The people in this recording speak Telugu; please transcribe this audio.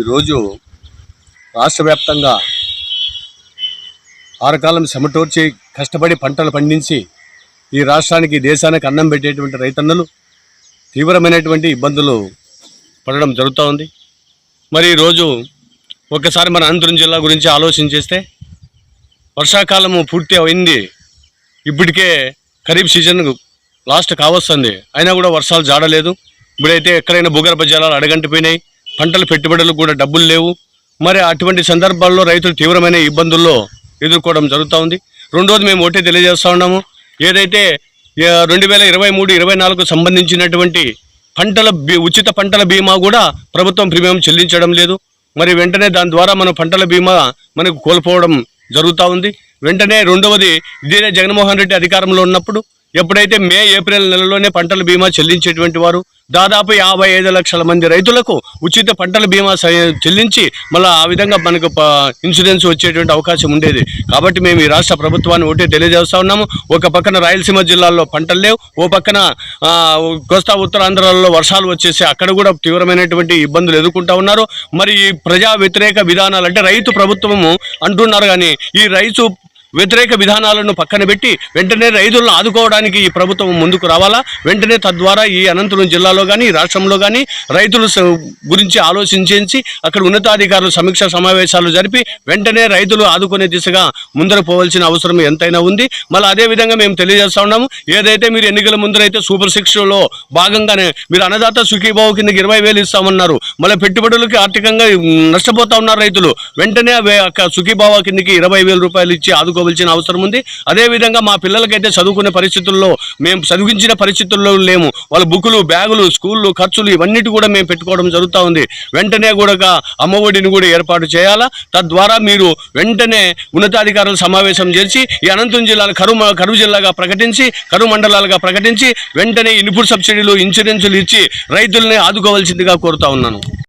ఈరోజు రాష్ట్ర వ్యాప్తంగా ఆరకాలం చెమటోర్చి కష్టపడి పంటలు పండించి ఈ రాష్ట్రానికి దేశానికి అన్నం పెట్టేటువంటి రైతన్నలు తీవ్రమైనటువంటి ఇబ్బందులు పడడం జరుగుతూ ఉంది. మరి ఈరోజు ఒక్కసారి మన అనంతపురం జిల్లా గురించి ఆలోచన చేస్తే వర్షాకాలము పూర్తి అయింది. ఇప్పటికే ఖరీఫ్ సీజన్ లాస్ట్ కావస్తుంది. అయినా కూడా వర్షాలు జాడలేదు ఇప్పుడైతే ఎక్కడైనా భూగర్భ జలాలు అడగంటిపోయినాయి. పంటల పెట్టుబడులకు కూడా డబ్బులు లేవు. మరి అటువంటి సందర్భాల్లో రైతులు తీవ్రమైన ఇబ్బందుల్లో ఎదుర్కోవడం జరుగుతూ ఉంది. రెండోది మేము ఒకటే తెలియజేస్తూ ఉన్నాము. ఏదైతే రెండు వేల ఇరవై మూడు ఇరవై నాలుగు సంబంధించినటువంటి పంటల బీ ఉచిత పంటల బీమా కూడా ప్రభుత్వం ప్రీమియం చెల్లించడం లేదు. మరి వెంటనే దాని ద్వారా మన పంటల బీమా మనకు కోల్పోవడం జరుగుతూ ఉంది. వెంటనే రెండవది ఇదే జగన్మోహన్ రెడ్డి అధికారంలో ఉన్నప్పుడు ఎప్పుడైతే మే ఏప్రిల్ నెలలోనే పంటల బీమా చెల్లించేటువంటి వారు దాదాపు యాభై ఐదు లక్షల మంది రైతులకు ఉచిత పంటల బీమా చెల్లించి మళ్ళీ ఆ విధంగా మనకు ఇన్సూరెన్స్ వచ్చేటువంటి అవకాశం ఉండేది. కాబట్టి మేము ఈ రాష్ట్ర ప్రభుత్వాన్ని ఒకటే తెలియజేస్తా ఉన్నాము. ఒక పక్కన రాయలసీమ జిల్లాల్లో పంటలు లేవు. ఓ పక్కన కోస్తా ఉత్తరాంధ్రాల్లో వర్షాలు వచ్చేసి అక్కడ కూడా తీవ్రమైనటువంటి ఇబ్బందులు ఎదుర్కొంటా ఉన్నారు. మరి ఈ ప్రజా వ్యతిరేక విధానాలు అంటే రైతు ప్రభుత్వము అంటున్నారు కానీ ఈ రైతు వ్యతిరేక విధానాలను పక్కన పెట్టి వెంటనే రైతులను ఆదుకోవడానికి ఈ ప్రభుత్వం ముందుకు రావాలా? వెంటనే తద్వారా ఈ అనంతపురం జిల్లాలో కానీ ఈ రాష్ట్రంలో కానీ రైతుల గురించి ఆలోచించి అక్కడ ఉన్నతాధికారులు సమీక్ష సమావేశాలు జరిపి వెంటనే రైతులు ఆదుకునే దిశగా ముందర పోవాల్సిన అవసరం ఎంతైనా ఉంది. మళ్ళీ అదే విధంగా మేము తెలియజేస్తా ఉన్నాము ఏదైతే మీరు ఎన్నికల ముందరైతే సూపర్ సిక్స్లో భాగంగానే మీరు అన్నదాత సుఖీభావ కిందకి ఇరవై వేలు ఇస్తామన్నారు. మళ్ళీ పెట్టుబడులకి ఆర్థికంగా నష్టపోతా ఉన్నారు రైతులు. వెంటనే అవే సుఖీభావ కిందకి ఇరవై రూపాయలు ఇచ్చి చేసుకోవాల్సిన అవసరం ఉంది. అదేవిధంగా మా పిల్లలకైతే చదువుకునే పరిస్థితుల్లో మేము చదివించిన పరిస్థితుల్లో లేము. వాళ్ళ బుక్కులు బ్యాగులు స్కూళ్ళు ఖర్చులు ఇవన్నిటి కూడా మేము పెట్టుకోవడం జరుగుతూ ఉంది. వెంటనే కూడా అమ్మ అమ్మఒడిని కూడా ఏర్పాటు చేయాలా? తద్వారా మీరు వెంటనే ఉన్నతాధికారులు సమావేశం చేసి ఈ అనంతరం జిల్లాను కరువు కరువు జిల్లాగా ప్రకటించి కరువు మండలాలుగా ప్రకటించి వెంటనే ఇన్పుట్ సబ్సిడీలు ఇన్సూరెన్సులు ఇచ్చి రైతుల్ని ఆదుకోవాల్సిందిగా కోరుతా ఉన్నాను.